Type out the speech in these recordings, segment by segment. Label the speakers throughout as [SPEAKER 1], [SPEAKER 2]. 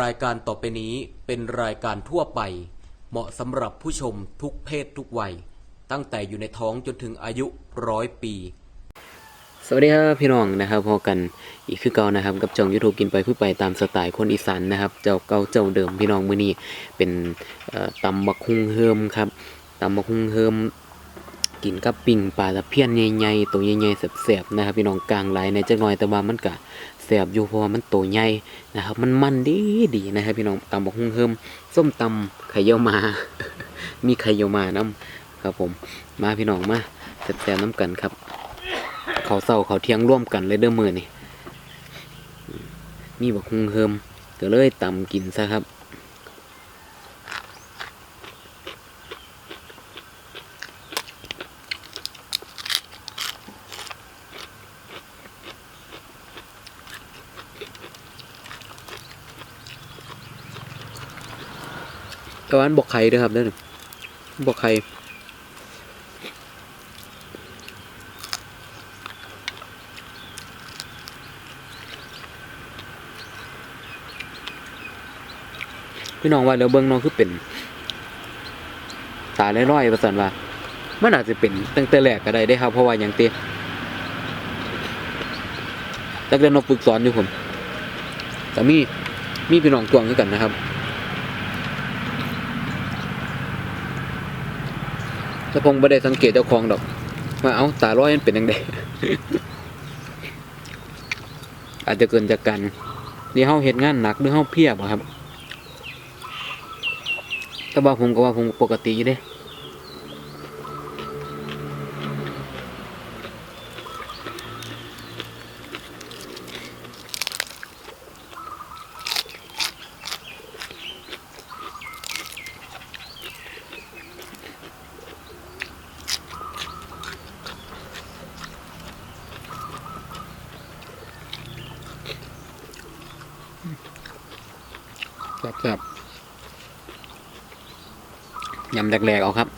[SPEAKER 1] รายการต่อไปนี้เป็นรายการทั่วไป เหมาะสำหรับผู้ชมทุกเพศทุกวัย ตั้งแต่อยู่ในท้องจนถึงอายุร้อยปี สวัสดีครับพี่น้องนะครับพอกันอีกคือเก่านะครับ กับจองยูทูบกินไปพูดไปตามสไตล์คนอีสานนะครับ เจ้าเก่าเจ้าเดิมพี่น้องมื้อนี้เป็นตำบักฮุงเฮิมครับตำบักฮุงเฮิมกินกับปิ่งปลาตะเพียนใหญ่ๆตัวใหญ่ๆแสบๆนะครับพี่น้องกลางไหลในจักหน่อยแต่ว่ามันก็ แสบอยู่เพราะว่ามันโตใหญ่นะครับ มันมันดีดีนะครับพี่น้องตำบักหุ่งเฮิมส้มตำไข่เยี่ยวมา มีไข่เยี่ยวมาน้ำครับผมมาพี่น้องมาแสบๆน้ำกันครับเขาเศร้าเขาเที่ยงร่วมกันเลยเด้อมือนี่มีบักหุ่งเฮิมก็เลยตำกินซะครับ แต่ว่าอันบอกไข่ด้วยครับเด้อบอกไข่พี่น้องว่าเดี๋ยวเบิ้งน้องคือเป็น ตาลอยๆประสันว่ามันอาจจะเป็นตั้งแต่แรกก็ได้ได้ครับ เพราะว่าอย่างเตี้ยจักเรียนนกฝึกสอนอยู่ผมแต่มีมีพี่น้องตวงด้วยกันนะครับ ถ้าพงไม่ได้สังเกตเจ้าของดอกว่าเอาตาร้อยมันเป็นยังไงอาจจะเกินจากกันนี่เฮาเห็ดงานหนักหรือเฮาเพียบครับ แต่ว่าผมก็ว่าผมปกติอยู่เด้ ครับครับยำแหลกๆเอาครับ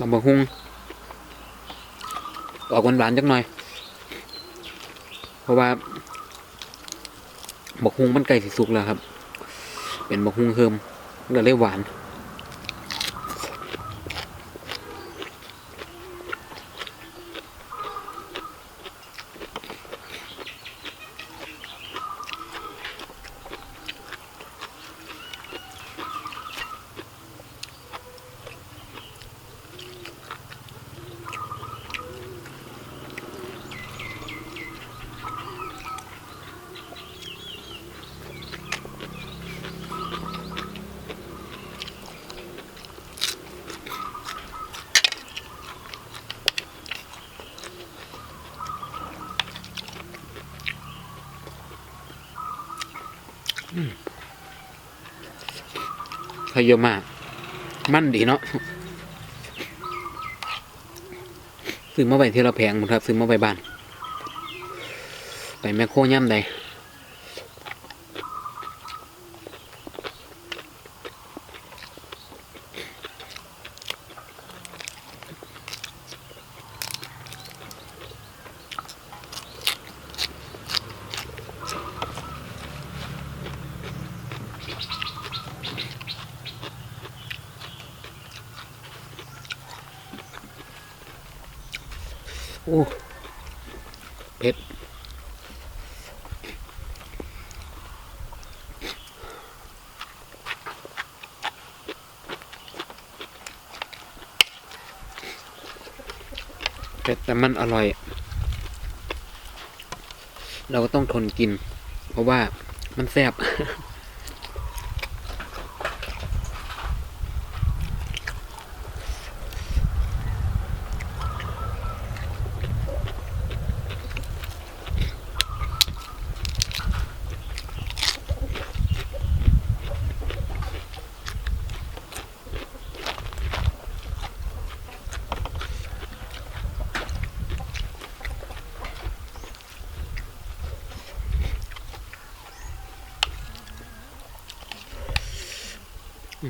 [SPEAKER 1] ลำบะฮุงออกหวานๆจักหน่อย ราะว่าบกฮุงมันไก่สิสุกแล้วครับ เป็นบกฮุงเฮิมมันก็เลยหวาน ไข่เยอะมาก มั่นดีเนาะซื้อมาไว้ที่เราแพงหมดครับ ซื้อมาไว้บ้าน ไปแมคโครย่ำใด โอ้เผ็ดเผ็ดแต่มันอร่อย เราก็ต้องทนกิน เพราะว่ามันแซ่บ บัก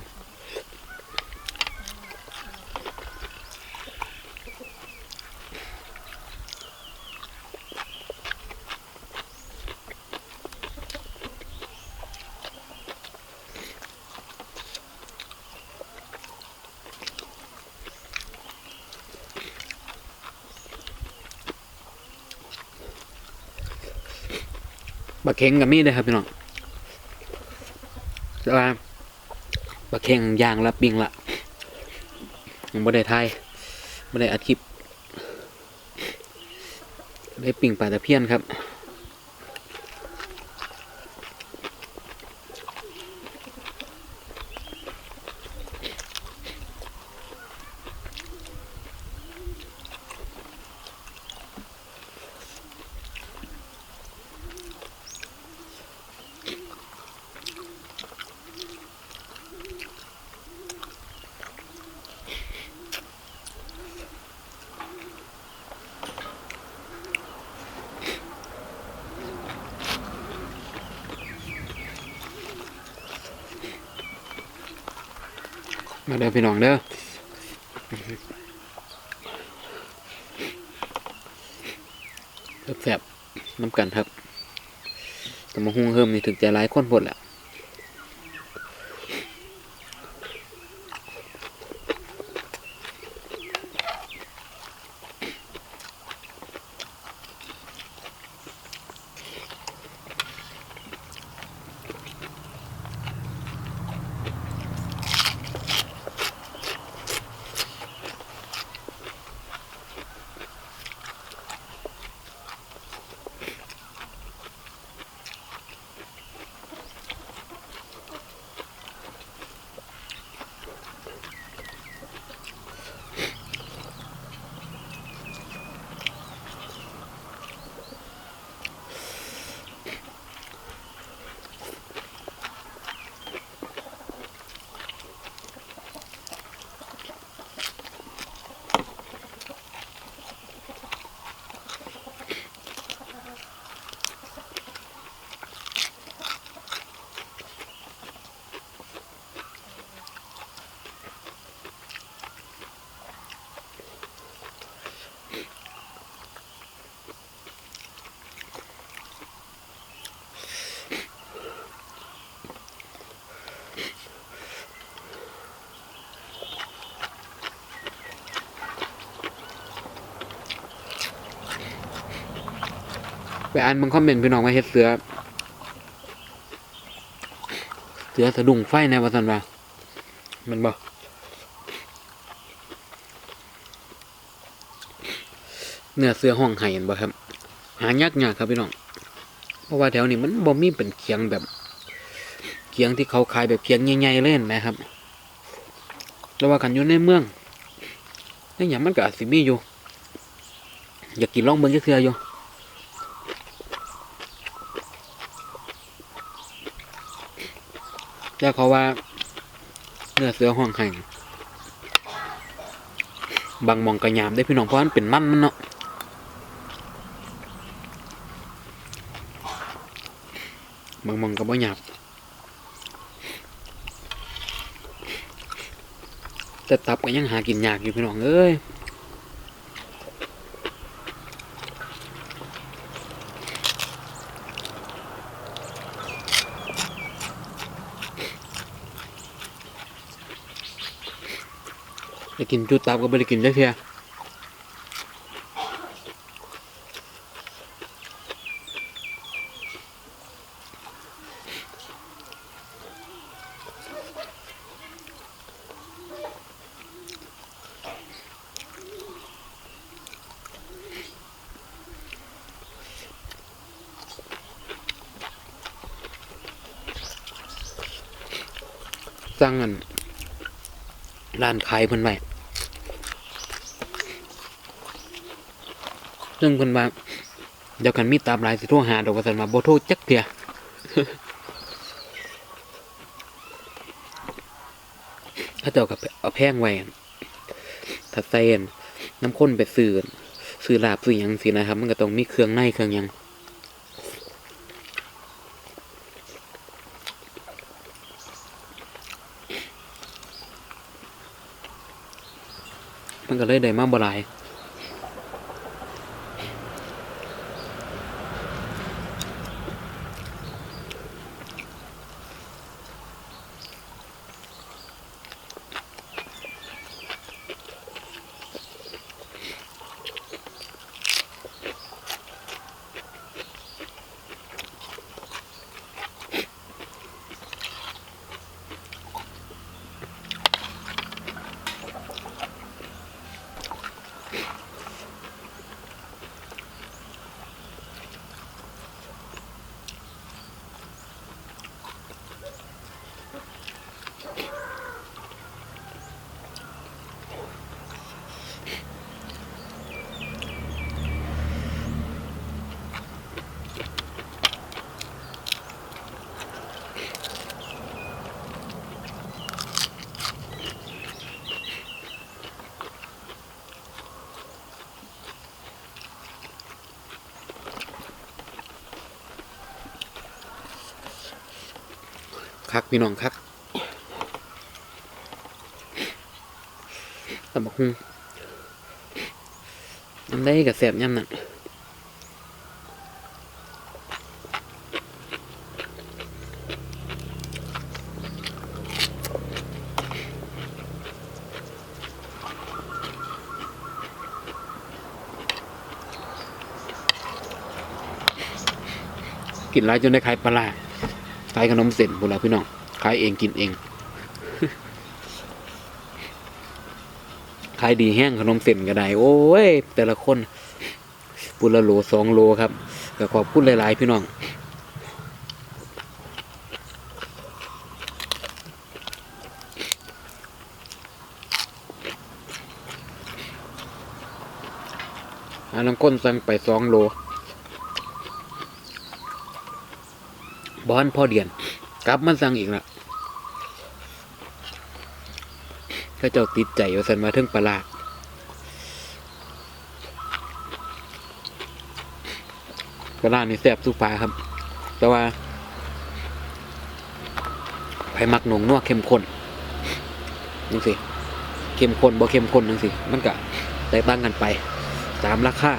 [SPEAKER 1] เข็งกับมีดเลยครับพี่น้องแล้ว่า บักเข่งยางละปิงละยังไม่ได้ทายไม่ได้อัดคลิป ได้ปิ่งปลาตะเพียนครับ มาเด้อพี่น้องเด้อแสบๆน้ำกันครับแต่มาหุงเฮิมนี่ถึงใจร้ายคนพดแหละ ไปอ่านมึงคอมเมนต์พี่น้องมาเฮ็ดเสือ เสือสะดุ้งไฟในวัสันว่ามันบ่เนื้อเสือห้องไห้เห็นบ่ครับ หายากยากครับพี่น้อง เพราะว่าแถวนี้มันบ่มีเป็นเคียงแบบ เคียงที่เขาขายแบบเคียงใหญ่ๆเล่นนะครับ แล้วว่ากันอยู่ในเมืองนี่อย่างมันก็อาจสิมีอยู่ อยากกินลองเบิ่งเทื่ออยู่ แล้วเขาว่า เนื้อเสือห่วงไห่บางมองกระยามได้พี่น้องเพราะมันเป็นมันมันเนาะบางมองก็บ่หยาบแต่ตับก็ยังหากินยากอยู่พี่น้องเอ้ย กินจุดตับก็ไม่ได้กินได้เทียสั่งอันร้านขายเพิ่นไว้ ซึ่งเพิ่นว่าเดี๋ยวกันมีตามหลายสิโทรหาดอกว่าซั่นว่าบ่โทรจักเที่ยเขาเจ้าก็เอาแพงไว้อั่นถ้าใส่นน้ำข้นไปซื้อซื้อลาบซื้อหยังสินะครับ มันก็ต้องมีเครื่องในเครื่องหยังมันก็เลยได้มาบ่หลาย คักพี่น้องคักตำบักหุ่งน้ำได้กับแสบย่ำนั่นกินไรจนได้ขายปลาร้าขายขนมเส้นพวกเราพี่น้องขายเองกินเองขายดีแห้งขนมเส้นก็ได้โอ้ย แต่ละคนปุละโลสองโลครับก็ขอบคุณหลายๆ พี่น้องอันนั้นก้นสั่งไปสองโล บ้านพ่อเดียน กลับมันสั่งอีกละก็เจ้าติดใจว่าสันมาถึงปลาร้าปลาร้านี่แซ่บสุปลาครับ แต่ว่าไผมักหนงนัวเข้มข้นนั่สิเข้มข้นบ่เข้มข้นนั่นสิมันก็แตกต่างกันไป ตามราคา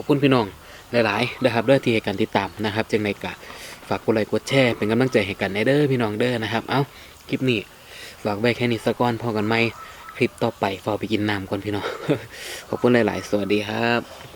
[SPEAKER 1] อบคุณพี่น้องหลายๆนะครับด้วยที่ให้การติดตามนะครับจังในกะฝากกดไลค์กดแชร์เป็นกำลังใจให้กันในเด้อพี่น้องเด้อนะครับ เอ้าคลิปนี้ฝากไว้แค่นี้สักก่อนพอกันไหมคลิปต่อไปฟอไปกินน้ำก่อนพี่น้องขอบคุณหลาย ๆ สวัสดีครับ